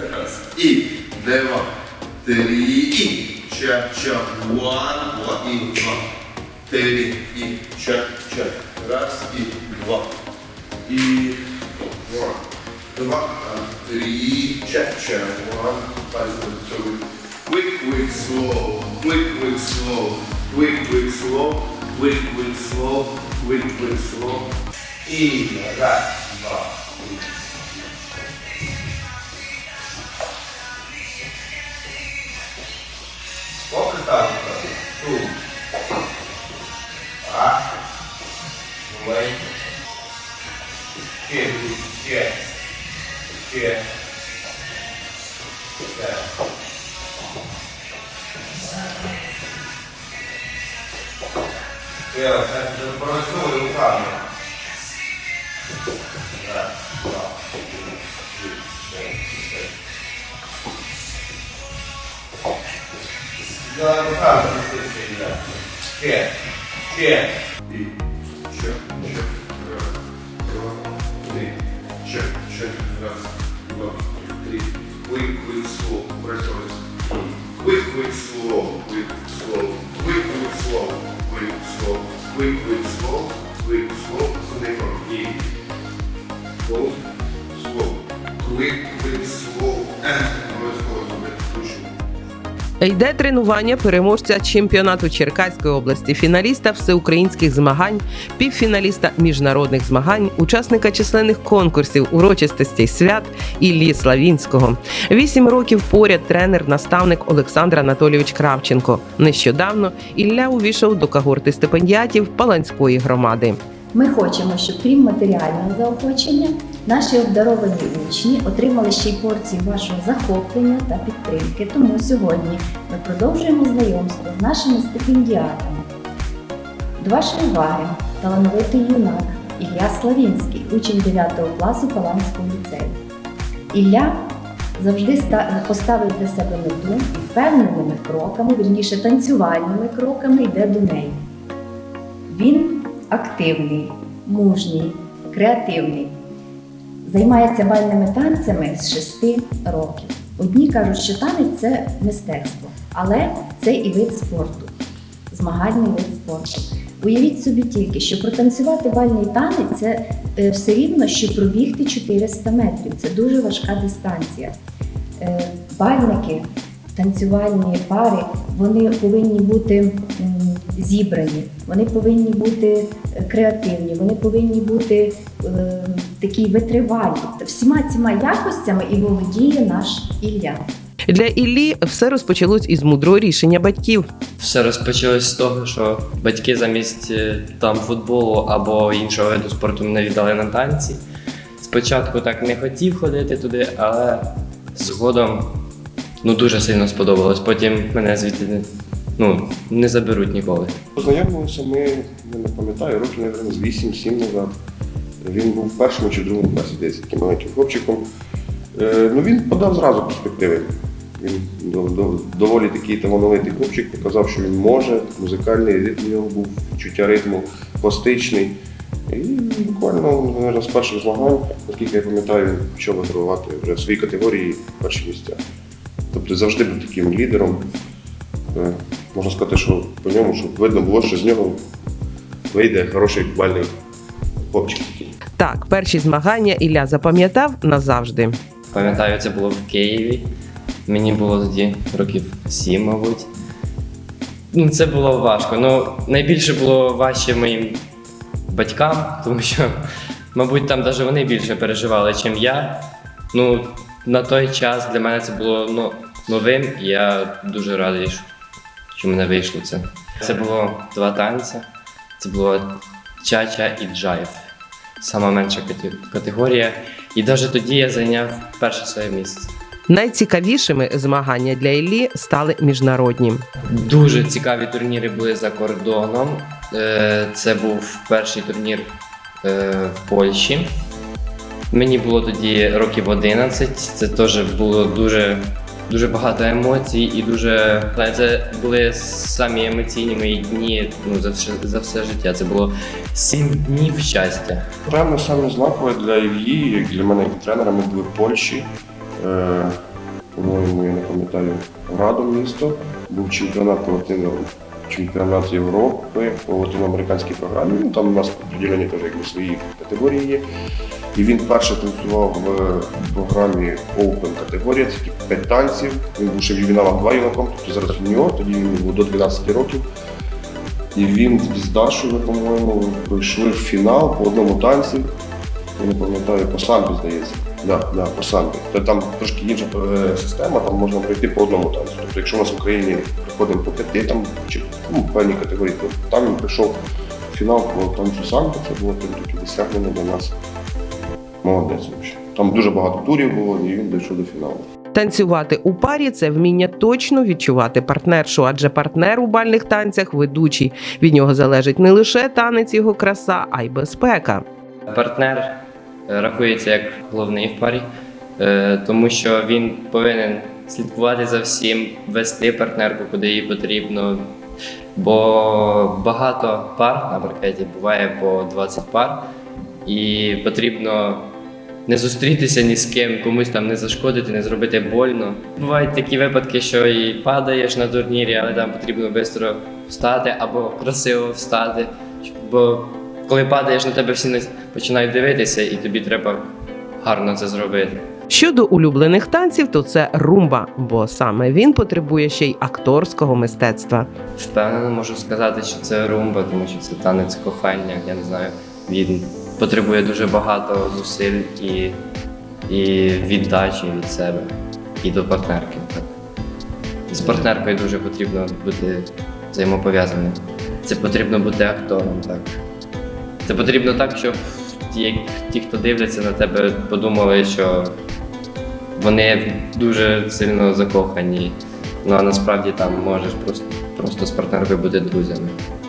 Раз. І два, три, і ча, ча, one, два, і два, три, і ча, ча. Раз, і два, і два, два, три, ча, ча, one, пальцем цього. Quick, quick, slow, quick, quick, slow, quick, quick, slow, quick, quick, slow, quick, quick, slow. І раз, два, три. Сколько там? Ту. А. Вай. Че, че. Че. Все. Все, сейчас працюю руками. Раз, два, три, шесть. Я руками присутствую, Че, че. И че, че, раз, два, три, че, че, раз, два, три. Quick, quick, slow, працюй. Quick, quick, slow, quick, slow, quick, quick, slow, quick, slow, quick, quick, slow, quick, slow, зником. І slow, slow, quick, quick, slow, Йде тренування переможця чемпіонату Черкаської області, фіналіста всеукраїнських змагань, півфіналіста міжнародних змагань, учасника численних конкурсів, урочистостей свят Іллі Славінського. Вісім років поряд тренер, наставник Олександр Анатолійович Кравченко. Нещодавно Ілля увійшов до когорти стипендіатів Паланської громади. Ми хочемо, щоб крім матеріального заохочення, наші обдаровані учні отримали ще й порцію вашого захоплення та підтримки. Тому сьогодні ми продовжуємо знайомство з нашими стипендіатами. До вашої уваги талановитий юнак Ілля Славінський, учень 9 класу Паланського ліцею. Ілля завжди ста- поставив для себе мету і впевненими кроками, вірніше танцювальними кроками йде до неї. Він активний, мужній, креативний. Займається бальними танцями з 6 років. Одні кажуть, що танець це мистецтво, але це і вид спорту, змагальний вид спорту. Уявіть собі тільки, що протанцювати бальний танець це е, все рівно, що пробігти 400 метрів. Це дуже важка дистанція. Е, Бальники, танцювальні пари, вони повинні бути зібрані, вони повинні бути креативні, вони повинні бути е, такі витривалі. Всіма цими якостями і володіє наш Ілля. Для Іллі все розпочалось із мудрого рішення батьків. Все розпочалось з того, що батьки замість е, там футболу або іншого виду спорту мене віддали на танці. Спочатку так не хотів ходити туди, але згодом ну, дуже сильно сподобалось. Потім мене звідти ну, не заберуть ніколи. Познайомилися ми, я не пам'ятаю, років, мабуть, з 8-7 назад. Він був в першому чи другому класі десь таким маленьким хлопчиком. Е, ну, він подав зразу перспективи. Він до- до- доволі такий талановитий хлопчик, показав, що він може, музикальний ритм у нього був, відчуття ритму, пластичний. І буквально мабуть, з перших змагань, наскільки я пам'ятаю, він почав вигравати вже в своїй категорії перші місця. Тобто завжди був таким лідером. Можна сказати, що по ньому, щоб видно було, що з нього вийде хороший бальний хлопчик. Так, перші змагання Ілля запам'ятав назавжди. Пам'ятаю, це було в Києві. Мені було тоді років сім, мабуть. Ну, це було важко. Ну, найбільше було важче моїм батькам, тому що, мабуть, там навіть вони більше переживали, ніж я. Ну, на той час для мене це було ну, новим, і я дуже радий, що- що в мене вийшло це. Це було два танці. Це було чача і джайв. Сама менша категорія. І навіть тоді я зайняв перше своє місце. Найцікавішими змагання для Іллі стали міжнародні. Дуже цікаві турніри були за кордоном. Е, Це був перший турнір е, в Польщі. Мені було тоді років 11. Це теж було дуже, дуже багато емоцій і дуже це були самі емоційні дні ну, за, все, за все життя. Це було сім днів щастя. Певно, саме знакове для Ільї, як для мене як тренера, ми були в Польщі. Е, по-моєму, я не пам'ятаю, Градом місто. Був чемпіонат по чемпіонат Європи по латиноамериканській програмі. Ну, там у нас поділені теж якби свої категорії є. І він перше танцював в програмі Open категорія, це типу 5 танців. Він був ще в ювіналах 2 юнаком, тобто зараз юніор, тоді він був до 12 років. І він з Дашою, по-моєму, пройшли в фінал по одному танці. Я не пам'ятаю, по самбі, здається. Да, да, по самбі. То там трошки інша е, система, там можна пройти по одному танцю. Тобто, якщо у нас в Україні приходимо по п'яти там чи ну, певні категорії, то там він прийшов в фінал по танцю самбі, це було таке досягнення для нас. Молодець. Там дуже багато турів було, і він дійшов до фіналу. Танцювати у парі це вміння точно відчувати партнершу, адже партнер у бальних танцях ведучий. Від нього залежить не лише танець його краса, а й безпека. Партнер рахується як головний в парі, е, тому що він повинен слідкувати за всім, вести партнерку, куди їй потрібно. Бо багато пар на паркеті буває по 20 пар, і потрібно не зустрітися ні з ким, комусь там не зашкодити, не зробити больно. Бувають такі випадки, що і падаєш на турнірі, але там потрібно швидко встати або красиво встати. Бо коли падаєш, на тебе всі на- починають дивитися, і тобі треба гарно це зробити. Щодо улюблених танців, то це румба, бо саме він потребує ще й акторського мистецтва. Впевнено можу сказати, що це румба, тому що це танець кохання. Я не знаю. Він потребує дуже багато зусиль і, і віддачі від себе і до партнерки. Так. З партнеркою дуже потрібно бути взаємопов'язаним. Це потрібно бути актором, так. Це потрібно так, щоб ті, ті, хто дивляться на тебе, подумали, що вони дуже сильно закохані. Ну а насправді там можеш просто, просто з партнеркою бути друзями.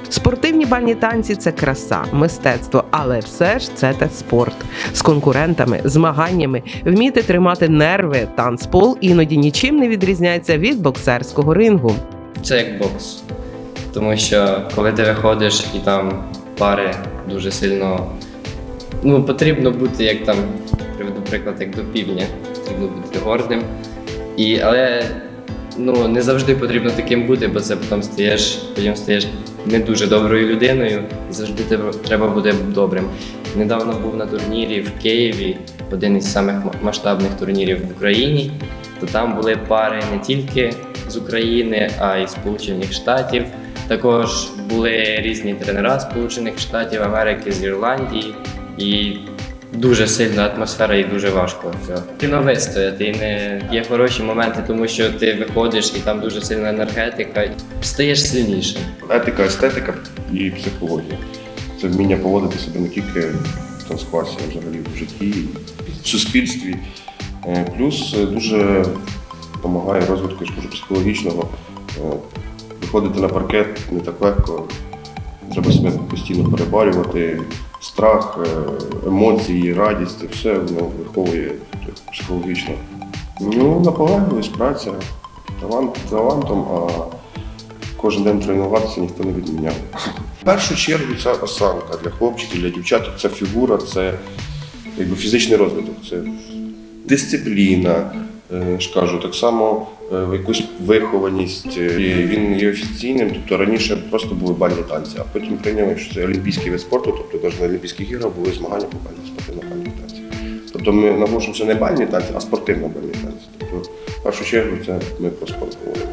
Спортивні бальні танці це краса, мистецтво, але все ж це те спорт з конкурентами, змаганнями, вміти тримати нерви. Танцпол іноді нічим не відрізняється від боксерського рингу. Це як бокс. Тому що коли ти виходиш і там пари дуже сильно. Ну, потрібно бути як там, приведу приклад, як до півня. Потрібно бути гордим. І, але ну, не завжди потрібно таким бути, бо це потім стаєш, потім стаєш не дуже доброю людиною, і завжди треба бути добрим. Недавно був на турнірі в Києві, один із самих масштабних турнірів в Україні. То там були пари не тільки з України, а й Сполучених Штатів. Також були різні тренера Сполучених Штатів Америки, з Ірландії. І дуже сильна атмосфера і дуже важко все. Потрібно вистояти. І не є хороші моменти, тому що ти виходиш і там дуже сильна енергетика, і стаєш сильнішим. Етика, естетика і психологія. Це вміння поводити себе не тільки в танцкласі, а взагалі в житті, в суспільстві. Е, Плюс е, дуже допомагає розвитку психологічного. Виходити на паркет не так легко. Треба себе постійно перебарювати. Страх, е, емоції, радість це все воно виховує психологічно. Ну, наполегливість, праця, талант талантом, а кожен день тренуватися ніхто не відміняв. В першу чергу це осанка для хлопчиків, для дівчаток, це фігура, це якби, фізичний розвиток, це дисципліна, е, ж кажу, так само е, якусь вихованість. Е, і Він є офіційним, тобто раніше просто були бальні танці, а потім прийняли, що це олімпійський вид спорту, тобто теж на Олімпійських іграх були змагання по бальних спортивно-бальні танці. Тобто ми наголошуємо, що не бальні танці, а спортивно-бальні танці. Тобто, в першу чергу, це ми про спорт говоримо.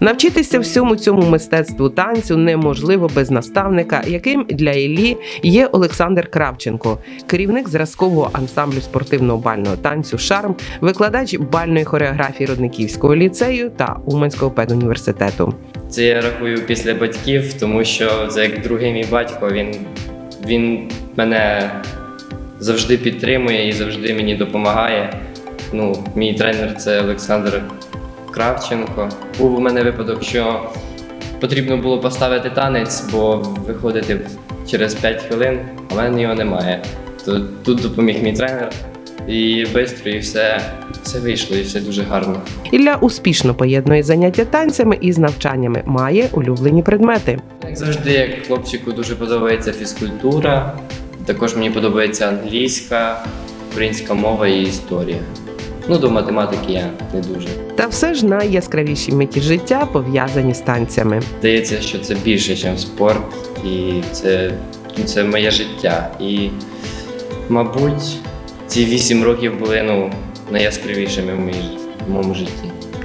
Навчитися всьому цьому мистецтву танцю неможливо без наставника, яким для Іллі є Олександр Кравченко, керівник зразкового ансамблю спортивного бального танцю Шарм, викладач бальної хореографії Родниківського ліцею та Уманського педуніверситету. Це я рахую після батьків, тому що це як другий мій батько. Він, він мене завжди підтримує і завжди мені допомагає. Ну, мій тренер це Олександр Кравченко. Був у мене випадок, що потрібно було поставити танець, бо виходити через 5 хвилин, а в мене його немає. То тут допоміг мій тренер. І швидко, і все, все вийшло, і все дуже гарно. Ілля успішно поєднує заняття танцями із навчаннями, має улюблені предмети. Як завжди, як хлопчику дуже подобається фізкультура. Також мені подобається англійська, українська мова і історія. Ну, до математики я не дуже. Та все ж найяскравіші миті життя пов'язані з танцями. Здається, що це більше, ніж спорт, і це, ну, це моє життя. І, мабуть, ці вісім років були ну, найяскравішими в, моїй- в моєму житті.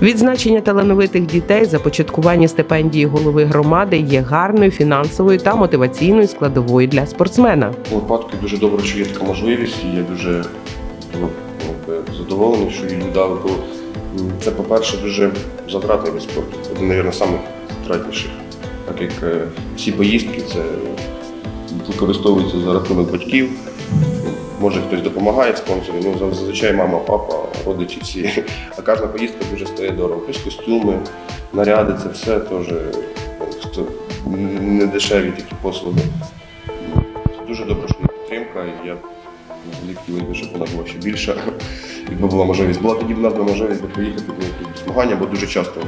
Відзначення талановитих дітей, започаткування стипендії голови громади є гарною фінансовою та мотиваційною складовою для спортсмена. У випадку дуже добре, що є така можливість, і я дуже ну, задоволений, що її дали. Бо це, по-перше, дуже затратний вид спорту. Один, мабуть, затратніших. Так як е, всі поїздки це використовуються за рахунок батьків. Може хтось допомагає спонсорі, ну зазвичай мама, папа, родичі всі. А кожна поїздка дуже стоїть дорого. Плюс костюми, наряди, це все теж е, не дешеві такі послуги. Це дуже є підтримка. Я хотів щоб вона була ще більша. Якби була можливість. Була тоді б нас можливість поїхати на якісь змагання, бо дуже часто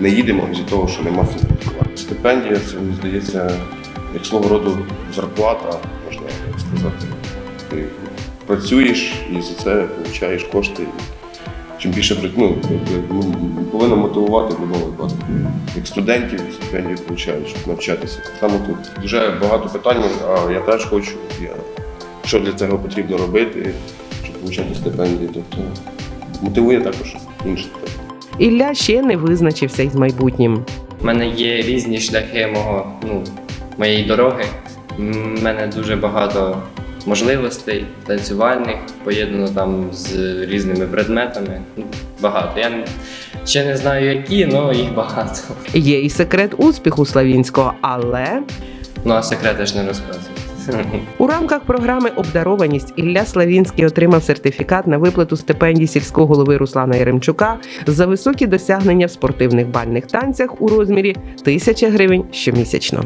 не їдемо із-за того, що нема фінансування. Стипендія, це мені здається, як свого роду зарплата, можна так сказати. Ти працюєш і за це отримуєш кошти. Чим більше ну, ну, повинно мотивувати випадку. Як студентів стипендію отримують, щоб навчатися. Саме тут дуже багато питань, а я теж хочу. Я, що для цього потрібно робити, щоб отримати стипендії. Тобто мотивує також інші питання. Ілля ще не визначився із майбутнім. У мене є різні шляхи мого, ну, моєї дороги. У мене дуже багато можливостей танцювальних, поєднано там з різними предметами. Ну, Багато. Я ще не знаю які, але їх багато. Є і секрет успіху Славінського, але Ну а секрети ж не розказую. У рамках програми Обдарованість Ілля Славінський отримав сертифікат на виплату стипендій сільського голови Руслана Яремчука за високі досягнення в спортивних бальних танцях у розмірі 1000 гривень щомісячно.